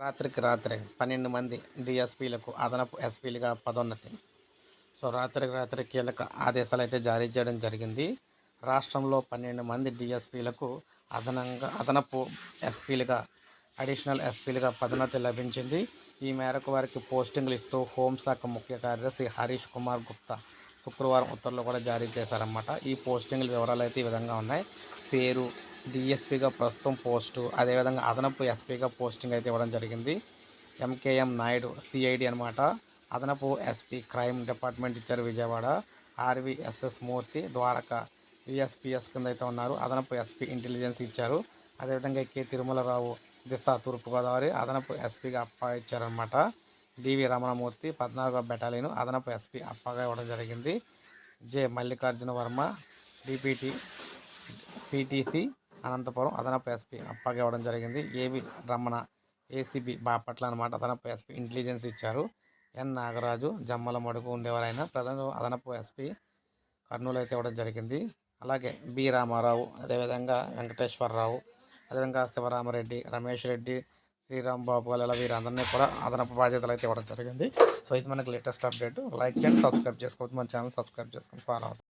రాత్రికి రాత్రే పన్నెండు మంది డిఎస్పీలకు అదనపు ఎస్పీలుగా పదోన్నతి. సో రాత్రికి రాత్రి కీలక ఆదేశాలు అయితే జారీ చేయడం జరిగింది. రాష్ట్రంలో పన్నెండు మంది డిఎస్పీలకు అదనంగా అదనపు ఎస్పీలుగా అడిషనల్ ఎస్పీలుగా పదోన్నతి లభించింది. ఈ మేరకు వారికి పోస్టింగ్లు ఇస్తూ హోంశాఖ ముఖ్య కార్యదర్శి హరీష్ కుమార్ గుప్తా శుక్రవారం ఉత్తర్వులు కూడా జారీ చేశారన్నమాట. ఈ పోస్టింగ్ల వివరాలు అయితే ఈ విధంగా ఉన్నాయి. పేరు డిఎస్పీగా ప్రస్తుతం పోస్టు అదేవిధంగా అదనపు ఎస్పీగా పోస్టింగ్ అయితే ఇవ్వడం జరిగింది. ఎంకేఎం నాయుడు సిఐడి అనమాట అదనపు ఎస్పీ క్రైమ్ డిపార్ట్మెంట్ ఇచ్చారు విజయవాడ. ఆర్వీఎస్ఎస్ మూర్తి ద్వారక విఎస్పిఎస్ కింద అయితే ఉన్నారు. అదనపు ఎస్పీ ఇంటెలిజెన్స్ ఇచ్చారు. అదేవిధంగా కే తిరుమలరావు దిశ తూర్పుగోదావరి అదనపు ఎస్పీగా అప్ప ఇచ్చారనమాట డివి రమణమూర్తి పద్నాలుగో బెటాలియన్ అదనపు ఎస్పీ అప్పగా ఇవ్వడం జరిగింది. J Mallikarjuna Varma DPT PTC Anantapuram అదనపు ఎస్పీ అప్పగా ఇవ్వడం జరిగింది. ఏవి రమణ ఏసీబీ బాపట్ల అనమాట అదనపు ఎస్పీ ఇంటెలిజెన్స్ ఇచ్చారు. ఎన్ నాగరాజు జమ్మల మడుగు ఉండేవారైనా ప్రధాన అదనపు ఎస్పీ కర్నూలు అయితే ఇవ్వడం జరిగింది. అలాగే బి రామారావు అదేవిధంగా వెంకటేశ్వరరావు అదేవిధంగా శివరామరెడ్డి రమేష్ రెడ్డి శ్రీరామ్ బాబు గారు ఇలా వీరందరినీ కూడా అదనపు బాధ్యతలు అయితే ఇవ్వడం జరిగింది. సో ఇది మనకి లేటెస్ట్ అప్డేట్. లైక్ చేయండి సబ్స్క్రైబ్ చేసుకోవచ్చు మన ఛానల్ సబ్స్క్రైబ్ చేసుకుని ఫాలో అవుతుంది